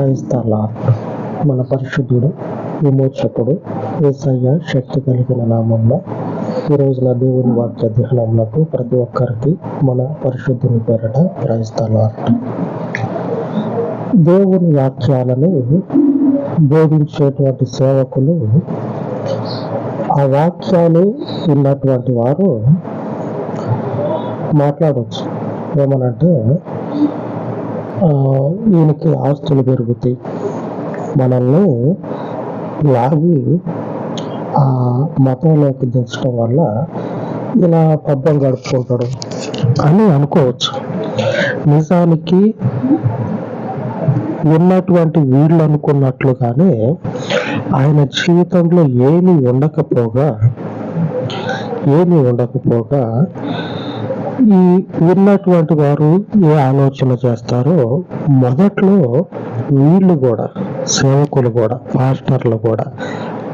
క్రైస్తల మన పరిశుద్ధుడు విమోచకుడు ఏసయ్య శక్తి కలిగిన నామంలో ఈ రోజున దేవుని వాక్య ధ్యానములకు ప్రతి ఒక్కరికి మన పరిశుద్ధుని పేరట క్రైస్తల దేవుని వాక్యాలను బోధించేటువంటి సేవకులు ఆ వాక్యాలు ఉన్నటువంటి వారు మాట్లాడవచ్చు ఏమనంటే ఈయనకి ఆస్తులు పెరుగుతాయి. మనల్ని లాగి ఆ మతంలోకి దించడం వల్ల ఇలా పబ్బం గడుపుకుంటాడు అని అనుకోవచ్చు. నిజానికి ఉన్నటువంటి వీళ్ళు అనుకున్నట్లుగానే ఆయన జీవితంలో ఏమీ ఉండకపోగా ఏమీ ఉండకపోగా ఈ విన్నటువంటి వారు ఏ ఆలోచన చేస్తారో మొదట్లో వీళ్ళు కూడా సేవకులు కూడా పాస్టర్లు కూడా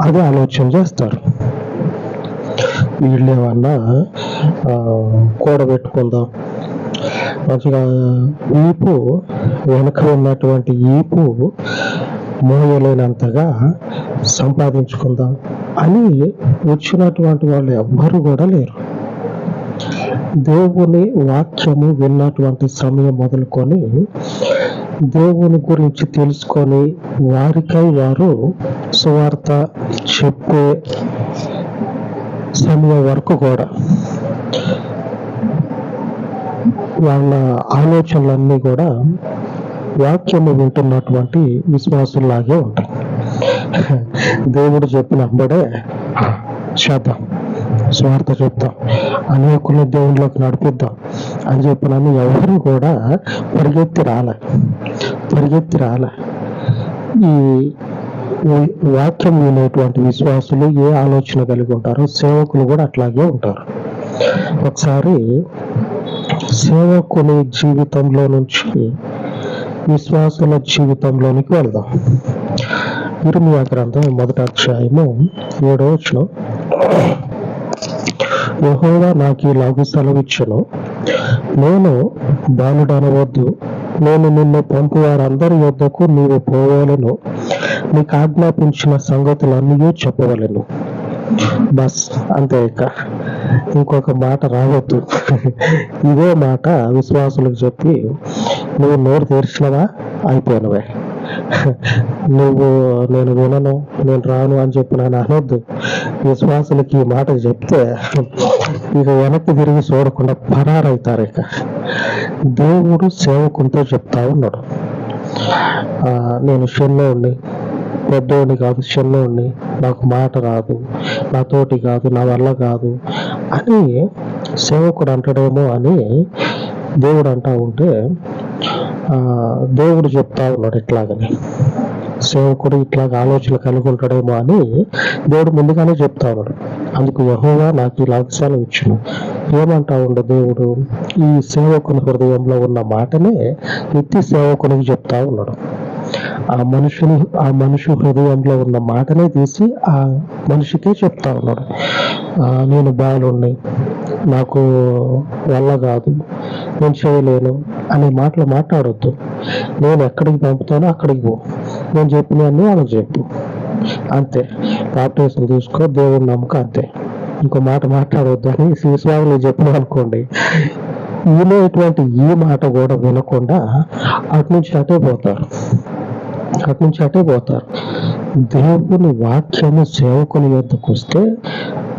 అదే ఆలోచన చేస్తారు. వీళ్ళు ఏమన్నా ఆ, కూడబెట్టుకుందాం మంచిగా ఈపు వెనక ఉన్నటువంటి ఈపు మోయలేనంతగా సంపాదించుకుందాం అని వచ్చినటువంటి వాళ్ళు ఎవ్వరు కూడా లేరు. దేవుని వాక్యము విన్నటువంటి సమయం మొదలుకొని దేవుని గురించి తెలుసుకొని వారికై వారు సువార్త చెప్పే సమయం వరకు కూడా వాళ్ళ ఆలోచనలన్నీ కూడా వాక్యము వింటున్నటువంటి విశ్వాసుల్లాగే ఉంటాయి. దేవుడు చెప్పినప్పుడే చేద్దాం. స్వార్థ చెప్తాం. అనేకుల దేవుళ్ళకి నడిపిద్దాం అని చెప్పినని ఎవరు కూడా పరిగెత్తి రాలే. పరిగెత్తి రాలే. ఈ వాక్యం వినేటువంటి విశ్వాసులు ఏ ఆలోచన కలిగి ఉంటారో సేవకులు కూడా అట్లాగే ఉంటారు. ఒకసారి సేవకుని జీవితంలో నుంచి విశ్వాసుల జీవితంలోనికి వెళ్దాం. ఇరుమియా గ్రంథం మొదటి అధ్యాయము ఏడో వచ్చిన యహోవా నాకు ఈ లాగు సెలవిచ్చును నేను బాలుడనవద్దు నేను నిన్ను పంపు వారందరి యొద్దకు నీవు పోవాలను. నీకు ఆజ్ఞాపించిన సంగతులన్నీ చెప్పవలను. బస్ అంతే ఇక. ఇంకొక మాట రావద్దు. ఇదే మాట విశ్వాసులకు చెప్పి నువ్వు నోరు తెరిచినవా? అయిపోయినవే. నువ్వు నేను వినను నేను రాను అని చెప్పి నన్ను అనొద్దు. విశ్వాసులకి ఈ మాట చెప్తే ఇక వెనక్కి తిరిగి చూడకుండా పరారవుతారు ఇక. దేవుడు సేవకునితో చెప్తా ఉన్నాడు. ఆ, నేను చిన్నోడిని పెద్దోడిని కాదు చిన్నోడిని నాకు మాట రాదు నాతోటి కాదు నా వల్ల కాదు అని సేవకుడు అంటాడేమో అని దేవుడు అంటా ఉంటే ఆ, దేవుడు చెప్తా ఉన్నాడు ఇట్లాగని. సేవకుడు ఇట్లా ఆలోచన కలిగి ఉంటాడేమో అని దేవుడు ముందుగానే చెప్తా ఉన్నాడు. అందుకు యహోవా నాకు ఈ లక్ష్యాలు ఇచ్చును. ఏమంటా ఉండ దేవుడు? ఈ సేవకుని హృదయంలో ఉన్న మాటనే ఎత్తి సేవకునికి చెప్తా ఉన్నాడు. ఆ మనుషుని ఆ మనిషి హృదయంలో ఉన్న మాటనే తీసి ఆ మనిషికే చెప్తా ఉన్నాడు. ఆ, నేను బాలుణ్ణి. నాకు వల్ల కాదు. నేను చేయలేను అనే మాటలు మాట్లాడొద్దు. నేను ఎక్కడికి పంపుతానో అక్కడికి పో. నేను చెప్పినవన్నీ వాళ్ళకి చెప్పు. అంతే. బాప్టేషన్ తీసుకో దేవుడు నమ్మక అంతే. ఇంకో మాట మాట్లాడవద్దు అని శ్రీస్వామిని చెప్పిన అనుకోండి. ఇటువంటి ఈ మాట కూడా వినకుండా అటు నుంచి అటే పోతారు. అటు నుంచి అటే పోతారు. దేవుని వాక్యము సేవకుని యొద్దకు వస్తే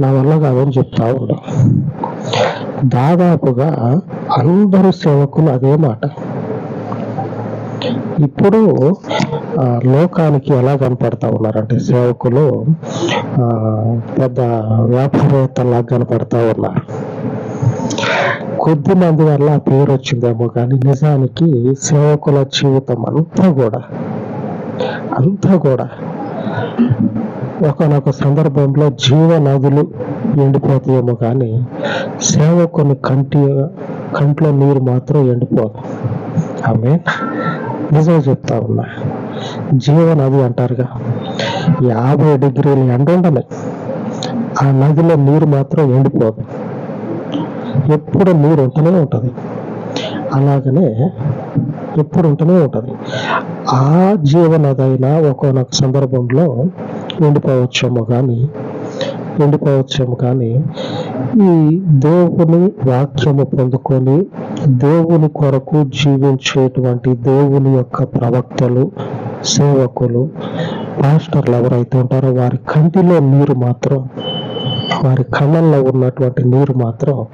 నా వల్ల కాదని చెప్తా ఉన్నాం దాదాపుగా అందరు సేవకులు అదే మాట. ఇప్పుడు ఆ, లోకానికి ఎలా కనపడతా ఉన్నారంటే సేవకులు ఆ, పెద్ద వ్యాపారవేత్తలా కనపడతా ఉన్నారు. కొద్ది మంది వల్ల పేరు వచ్చిందేమో కానీ నిజానికి సేవకుల జీవితం అంతా కూడా అంతా కూడా ఒకనొక సందర్భంలో జీవ నదులు ఎండిపోతాయేమో కానీ సేవకుని కంటి కంట్లో నీరు మాత్రం ఎండిపోదు. ఆమె నిజం చెప్తా ఉన్నా. జీవ నది అంటారుగా. యాభై డిగ్రీలు ఎండ ఉండాలి. ఆ నదిలో నీరు మాత్రం ఎండిపోదు. ఎప్పుడు నీరు ఉంటూనే ఉంటుంది. అలాగనే ఎప్పుడు ఉంటూనే ఉంటుంది. ఆ జీవనదైనా ఒకనొక సందర్భంలో ఎండిపోవచ్చేమో కానీ ఎండిపోవచ్చేమో కానీ ఈ దేవుని వాక్యము పొందుకొని దేవుని కొరకు జీవించేటువంటి దేవుని యొక్క ప్రవక్తలు సేవకులు పాస్టర్లు ఎవరైతే ఉంటారో వారి కంటిలో నీరు మాత్రం వారి కళ్ళల్లో ఉన్నటువంటి నీరు మాత్రం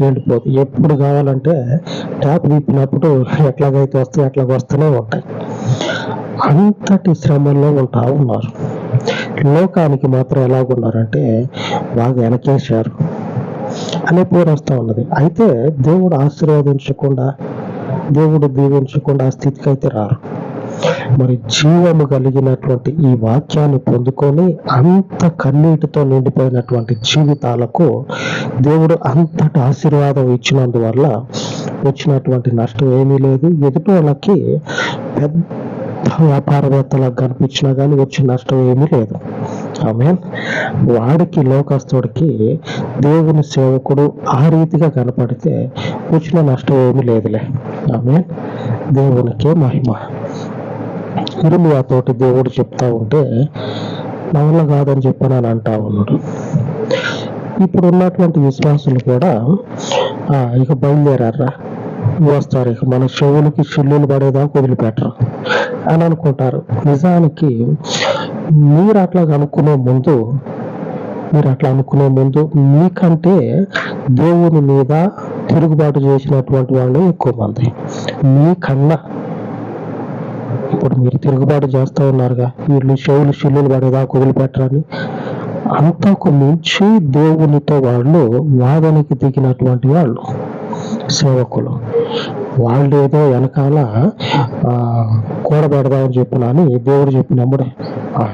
నిండిపోదు. ఎప్పుడు కావాలంటే ట్యాప్ తిప్పినప్పుడు ఎట్లాగైతే వస్తాయి అట్లాగ వస్తూనే ఉంటాయి. అంతటి శ్రమల్లో ఉంటా ఉన్నారు. లోకానికి మాత్రం ఎలాగున్నారంటే బాగా వెనకేశారు. అనే పేరు వస్తూ ఉన్నది. అయితే దేవుడు ఆశీర్వదించకుండా దేవుడు దీవించకుండా ఆ స్థితికి అయితే రారు. మరి జీవము కలిగినటువంటి ఈ వాక్యాన్ని పొందుకొని అంత కన్నీటితో నిండిపోయినటువంటి జీవితాలకు దేవుడు అంతటి ఆశీర్వాదం ఇచ్చినందువల్ల వచ్చినటువంటి నష్టం ఏమీ లేదు. ఎదుటి వాళ్ళకి పెద్ద వ్యాపారవేత్తలకు కనిపించినా కానీ వచ్చే నష్టం ఏమీ లేదు. ఆమె వాడికి లోకస్తుడికి దేవుని సేవకుడు ఆ రీతిగా కనపడితే వచ్చిన నష్టం ఏమీ లేదులే. ఆమె దేవునికే మహిమ. ఇరుమియా తోటి దేవుడు చెప్తా ఉంటే నా వల్ల కాదని చెప్పని అని అంటా ఉన్నాడు. ఇప్పుడు ఉన్నటువంటి విశ్వాసులు కూడా "ఆ, ఇక బయలుదేరారా? వస్తారు ఇక. మన చెవులకి చిల్లులు పడేదాకా వదిలిపెట్టరు అని అనుకుంటారు. నిజానికి మీరు అట్లా అనుకునే ముందు మీరు అట్లా అనుకునే ముందు మీకంటే దేవుని మీద తిరుగుబాటు చేసినటువంటి వాళ్ళు ఎక్కువ మంది. మీకన్నా ఇప్పుడు మీరు తిరుగుబాటు చేస్తూ ఉన్నారుగా వీళ్ళు చెవులు చిల్లులు పడేదాకా వదిలిపెట్టరని అంతకు మించి దేవునితో వాళ్ళు వాదనకి దిగినటువంటి వాళ్ళు సేవకులు. వాళ్ళు ఏదో వెనకాల ఆ, చెప్పిన అని దేవుడు చెప్పినప్పుడే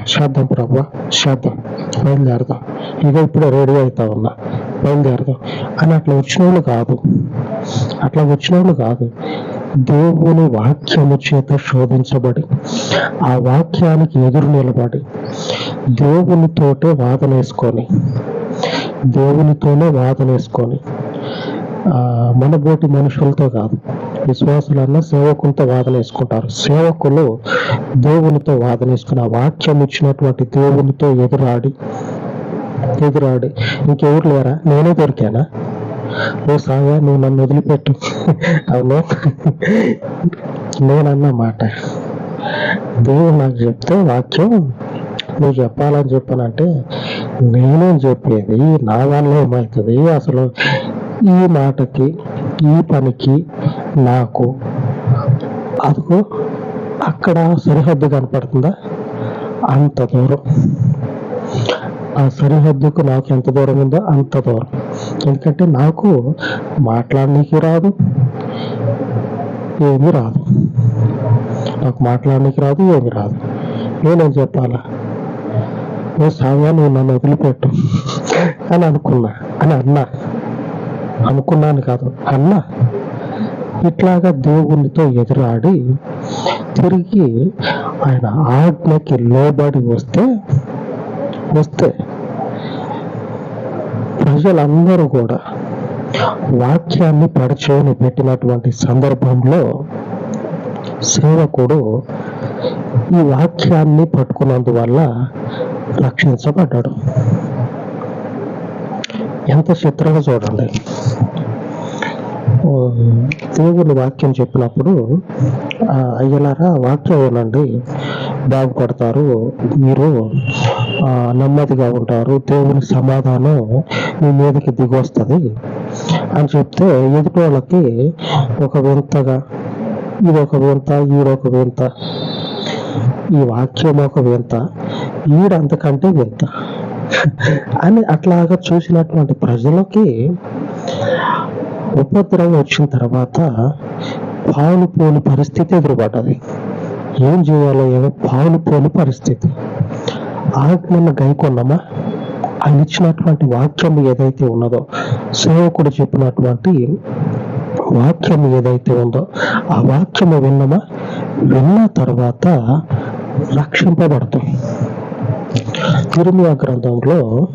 చేద్దాం ప్రభు చేద్దాం బయలుదేరదాం. ఇక ఇప్పుడే రెడీ అవుతా ఉన్నా. బయలుదేరదాం. అని అట్లా వచ్చిన వాళ్ళు కాదు. అట్లా వచ్చిన వాళ్ళు కాదు. దేవుని వాక్యము చేత శోధించబడి ఆ వాక్యానికి ఎదురు నిలబడి దేవునితోటే వాదన వేసుకొని దేవునితోనే వాదన వేసుకొని ఆ, మనబోటి మనుషులతో కాదు విశ్వాసులన్నా సేవకులతో వాదన వేసుకుంటారు. సేవకులు దేవునితో వాదన వేసుకుని ఆ వాక్యం ఇచ్చినటువంటి దేవునితో ఎదురాడి ఎదురాడి. ఇంకెవరు లేరా? నేనే దొరికానా? ఓ సాగా నువ్వు నన్ను వదిలిపెట్టు. అవును. నేనన్న మాట. దేవుడు నాకు చెప్తే వాక్యం నువ్వు చెప్పాలని చెప్పానంటే నేనేం చెప్పేది నా వల్ల ఏమవుతుంది అసలు ఈ మాటకి ఈ పనికి నాకు. అదిగో అక్కడ సరిహద్దు కనపడుతుందా? అంత దూరం. ఆ సరిహద్దుకు నాకు ఎంత దూరం ఉందో అంత దూరం. ఎందుకంటే నాకు మాట్లాడడానికి రాదు ఏమీ రాదు. నాకు మాట్లాడడానికి రాదు ఏమీ రాదు. నేనేం చెప్పాలా? నువ్వు సాగా నువ్వు నన్ను వదిలిపెట్టు అని అనుకున్నా. అని అన్నా. అనుకున్నాను కాదు అన్నా. ఇట్లాగా దేవునితో ఎదురాడి తిరిగి ఆయన ఆజ్ఞకి లోబడి వస్తే వస్తే ప్రజలందరూ కూడా వాక్యాన్ని పరిచయం పెట్టినటువంటి సందర్భంలో సేవకుడు ఈ వాక్యాన్ని పట్టుకున్నందువల్ల రక్షించబడ్డాడు. ఎంత చిత్రంగా చూడండి. దేవుని వాక్యం చెప్పినప్పుడు ఆ, అయ్యలారా వాక్యం వినండి బాగుపడతారు మీరు ఆ, నెమ్మదిగా ఉంటారు దేవుని సమాధానం మీ మీదకి దిగొస్తుంది అని చెప్తే ఎదుటి వాళ్ళకి ఒక వింతగా ఇది ఒక వింత ఈడొక వింత ఈ వాక్యం ఒక వింత ఈడంతకంటే వింత అని అట్లాగా చూసినటువంటి ప్రజలకి ఉపద్రవం వచ్చిన తర్వాత పాలు పోని పరిస్థితి ఎదురుపడ్డది. ఏం చేయాలో ఏమో పాలు పోని పరిస్థితి. ఆజ్ఞను గైకొన్నామా? ఆయన ఇచ్చినటువంటి వాక్యం ఏదైతే ఉన్నదో సేవకుడు చెప్పినటువంటి వాక్యం ఏదైతే ఉందో ఆ వాక్యము విన్నమా? విన్న తర్వాత రక్షింపబడతాం. తిరుమల గ్రంథంలో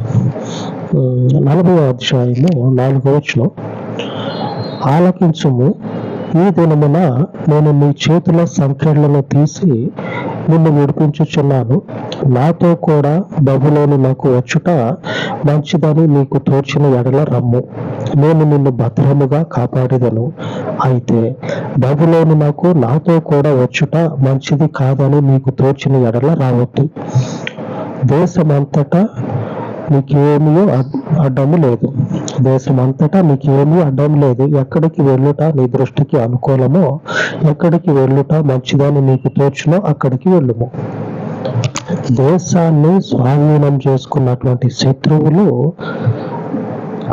నలభై అధ్యాయము నాలుగో వచ్చిన ఆలకించుము. ఈ దినమున నేను నీ చేతుల సంఖ్యలను తీసి నిన్ను విడిపించుచున్నాను. నాతో కూడా బబులోని నాకు వచ్చుట మంచిదని నీకు తోచిన ఎడల రమ్ము. నేను నిన్ను భద్రముగా కాపాడేదను. అయితే బబులోని నాకు నాతో కూడా వచ్చుట మంచిది కాదని నీకు తోచిన ఎడల రావద్దు. దేశమంతటా నీకేమీ అడ్డము లేదు. దేశమంతటా నీకేమీ అడ్డం లేదు. ఎక్కడికి వెళ్ళుట నీ దృష్టికి అనుకూలమో ఎక్కడికి వెళ్ళుట మంచిదని నీకు తోచునో అక్కడికి వెళ్ళుము. దేశాన్ని స్వాధీనం చేసుకున్నటువంటి శత్రువులు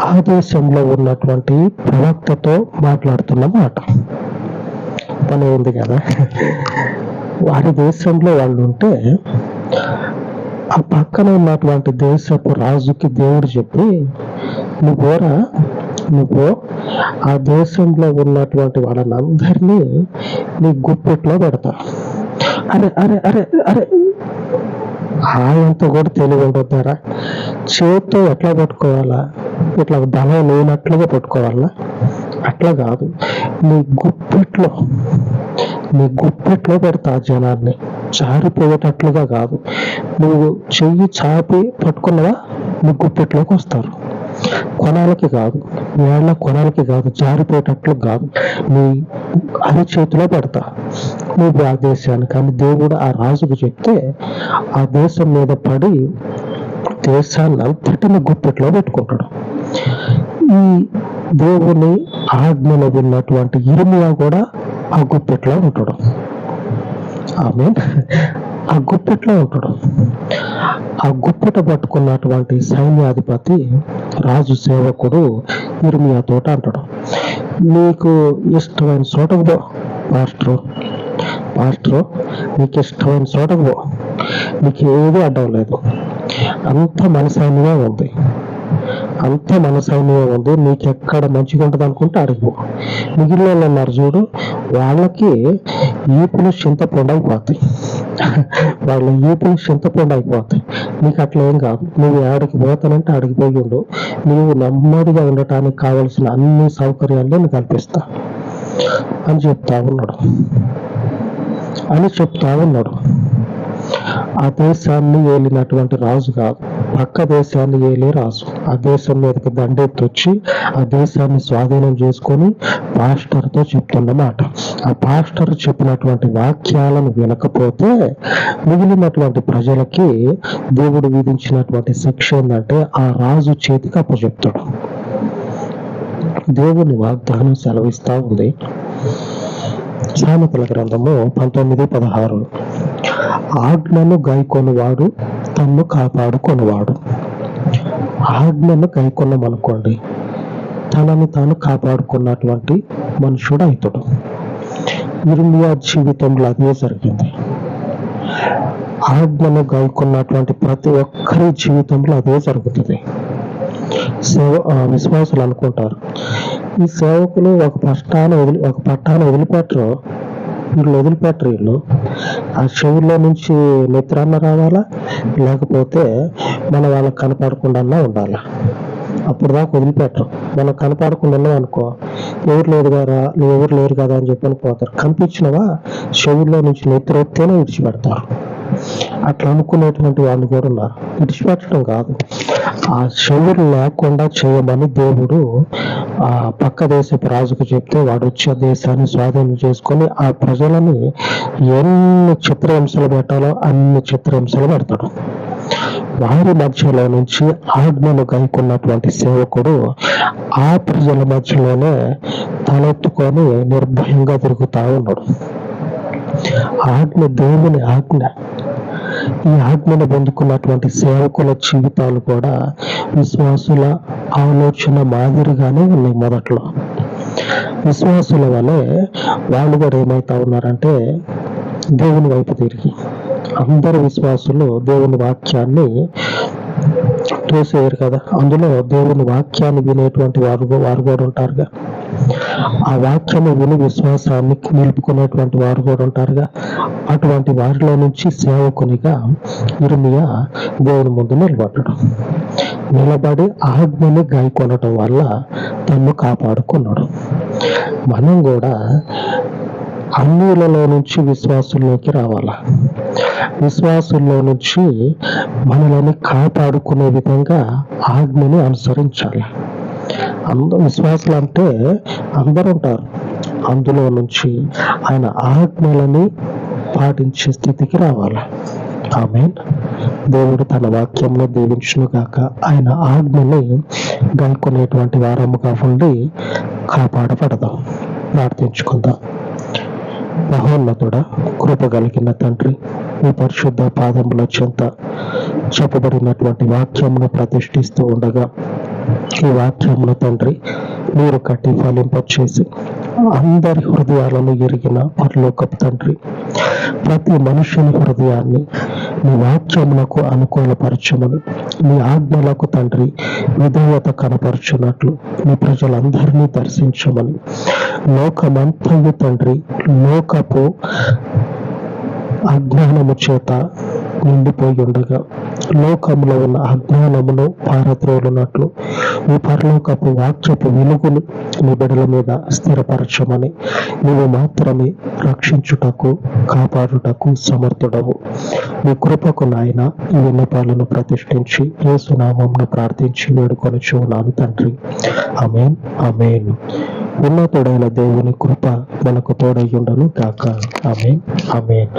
ఆ దేశంలో ఉన్నటువంటి ప్రవక్తతో మాట్లాడుతున్న మాట. పని ఉంది కదా. వారి దేశంలో వాళ్ళు ఉంటే ఆ పక్కన ఉన్నటువంటి దేశపు రాజుకి దేవుడు చెప్పి నువ్వు పోరా నువ్వు ఆ దేశంలో ఉన్నటువంటి వాళ్ళనందరినీ నీ గుప్పెట్లో పెడతా. అరే అరే అరే అరే. ఆయనతో కూడా తెలివి ఉండొద్దారా? చేత్తో ఎట్లా పట్టుకోవాలా? ఇట్లా బలం లేనట్లుగా పట్టుకోవాలా? అట్లా కాదు. నీ గుప్పెట్లో నీ గుప్పెట్లో పెడతా జనాన్ని. జారిపోయేటట్లుగా కాదు. నువ్వు చెయ్యి చాపి పట్టుకున్నవా? నీ గుప్పెట్లోకి వస్తారు. కొనాలకి కాదు వేళ్ళ కొనాలకి కాదు జారిపోయేటట్లు కాదు. నీ అరిచేతిలో పెడతా. నువ్వు ఆ దేశాన్ని కానీ దేవుడు ఆ రాజుకు చెప్తే ఆ దేశం మీద పడి దేశాన్ని అంతటిని గుప్పెట్లో పెట్టుకుంటాడు. ఈ దేవుని ఆజ్ఞలో విన్నటువంటి ఇరుమియా కూడా ఆ గుప్పెట్లో ఉంటాడు. ఆమె ఆ గుప్పెట్లో ఉంటాడు. ఆ గుప్పట పట్టుకున్నటువంటి సైన్యాధిపతి రాజు సేవకుడు ఇర్మియా తోట అంటాడు. నీకు ఇష్టమైన చోటకు పో పాస్టరు. పాస్టరు నీకు ఇష్టమైన చోటకు పో. నీకు ఏది అడ్డం లేదు. అంత మనసైనగా ఉంది. అంత మనసైనగా ఉంది. నీకు ఎక్కడ మంచిగా ఉంటుంది అనుకుంటే అడిగిపో మిగిలిన వాళ్ళు అన్నారు చూడు వాళ్ళకి ఈపులు చింతపండు పోతాయి వాళ్ళ ఈపులు చింతపండు అయిపోతాయి. నీకు అట్లా ఏం కాదు. నువ్వు ఆడికి పోతానంటే ఆడికి పోయి ఉండు. నువ్వు నెమ్మదిగా ఉండటానికి కావలసిన అన్ని సౌకర్యాలు నేను కల్పిస్తా. అని చెప్తా ఉన్నాడు. అని చెప్తా ఉన్నాడు. ఆ దేశాన్ని ఏలినటువంటి రాజు కాదు. పక్క దేశాన్ని ఏలే రాజు. ఆ దేశం మీదకి దండెత్తొచ్చి ఆ దేశాన్ని స్వాధీనం చేసుకొని పాస్టర్తో చెప్తున్నమాట. ఆ పాస్టర్ చెప్పినటువంటి వాక్యాలను వినకపోతే మిగిలినటువంటి ప్రజలకి దేవుడు విధించినటువంటి శిక్ష ఏంటంటే ఆ రాజు చేతికి అప్పచెప్తాడు. దేవుని వాగ్దానం సెలవిస్తా ఉంది. సామెతల గ్రంథము పంతొమ్మిది పదహారు. ఆజ్ఞను గైకొనివాడు తన్ను కాపాడుకొనివాడు. ఆజ్ఞను గైకొన్నామనుకోండి తనను తాను కాపాడుకున్నటువంటి మనుషుడు అవుతాడు ఇర్మియా జీవితంలో అదే జరిగింది. ఆజ్ఞను గైకొన్నటువంటి ప్రతి ఒక్కరి జీవితంలో అదే జరుగుతుంది. సేవ ఆ, విశ్వాసులు అనుకుంటారు. ఈ సేవకులు ఒక పట్టాన వదిలి ఒక పట్టాన వదిలిపెట్టరు. వీళ్ళు వదిలిపెట్టరు వీళ్ళు ఆ చెవుల్లో నుంచి నిద్రన్న రావాలా? లేకపోతే మన వాళ్ళకి కనపడకుండా ఉండాలా? అప్పుడు దాకా వదిలిపెట్టరు. మనం కనపడకుండా ఉన్నాం అనుకో ఎవరు లేదు కదా ఎవరు లేరు కదా అని చెప్పని పోతారు. కనిపించినవా చెవుల్లో నుంచి నిద్ర వస్తేనే విడిచిపెడతారు. అట్లా అనుకునేటువంటి వాళ్ళు కూడా ఉన్నారు. విడిచిపెట్టడం కాదు. ఆ చెవులు లేకుండా చేయమని దేవుడు ఆ పక్క దేశపు రాజుకు చెప్తే వాడు వచ్చే దేశాన్ని స్వాధీనం చేసుకొని ఆ ప్రజలని ఎన్ని చిత్రహింసలు పెట్టాలో అన్ని చిత్రహింసలు పెడతాడు. వారి మధ్యలో నుంచి ఆజ్ఞను గైకున్నటువంటి సేవకుడు ఆ ప్రజల మధ్యలోనే తలెత్తుకొని నిర్భయంగా తిరుగుతా ఉన్నాడు. ఆజ్ఞ దేవుని ఆజ్ఞ. ఈ ఆజ్ఞను పొందుకున్నటువంటి సేవకుల జీవితాలు కూడా విశ్వాసుల ఆలోచన మాదిరిగానే ఉన్నాయి మొదట్లో. విశ్వాసుల వలె వాళ్ళు కూడా ఏమవుతా ఉన్నారంటే దేవుని వైపు తిరిగి. అందరు విశ్వాసులు దేవుని వాక్యాన్ని తోసేయరు కదా. అందులో దేవుని వాక్యాన్ని వినేటువంటి వారు వారు కూడా ఉంటారుగా. ఆ వాక్యము విని విశ్వాసాన్ని నిలుపుకునేటువంటి వారు కూడా ఉంటారుగా. అటువంటి వారిలో నుంచి సేవకునిగా ఇర్మియా దేవుని ముందు నిలబడ్డాడు. నిలబడి ఆజ్ఞని గాయకొనటం వల్ల తన్ను కాపాడుకున్నాడు. మనం కూడా అన్నిలలో నుంచి విశ్వాసుల్లోకి రావాలా? విశ్వాసుల్లో నుంచి మనల్ని కాపాడుకునే విధంగా ఆజ్ఞని అనుసరించాలి? అందరూ విశ్వాసులు అంటే అందరూ ఉంటారు అందులో నుంచి ఆయన ఆజ్ఞలని పాటించే స్థితికి రావాలి. ఆమె దేవుడు తన వాక్యంలో దీవించును కాక ఆయన ఆజ్ఞని గానుకునేటువంటి వారముగా ఉండి కాపాడబడదాం. ప్రార్థించుకుందాం. మహోన్నతుడ కృప కలిగిన తండ్రి మీ పరిశుద్ధ పాదముల చెంత చెప్పబడినటువంటి వాక్యమును ప్రతిష్ఠిస్తూ ఉండగా ఈ వాక్యంలో తండ్రి మీరు కట్టి ఫలింపచేసి అందరి హృదయాలను ఎరిగిన పరలోకపు తండ్రి ప్రతి మనుషుని హృదయాన్ని మీ వాక్యమునకు అనుకూలపరచమని మీ ఆజ్ఞలకు తండ్రి విధేయత కనపరుచున్నట్లు మీ ప్రజలందరినీ దర్శించమని లోకమంతయు తండ్రి లోకపు అజ్ఞానము చేత నిండిపోయి ఉండగా లోకంలో ఉన్న అజ్ఞానమును పారద్రోలునట్లు ఈ పరలోకపు వాక్యపు వెలుగును నీ బిడల మీద స్థిరపరచమని నీవు మాత్రమే రక్షించుటకు కాపాడుటకు సమర్థుడవు. నీ కృపకు నాయన ఈ విన్నపాలను ప్రతిష్ఠించి ఏ సునామంను ప్రార్థించి వేడుకొని చూనాను తండ్రి. అమేన్ అమేన్ ఉన్నతుడైన దేవుని కృప మనకు తోడయ్యుండను కాక అమేన్ అమేన్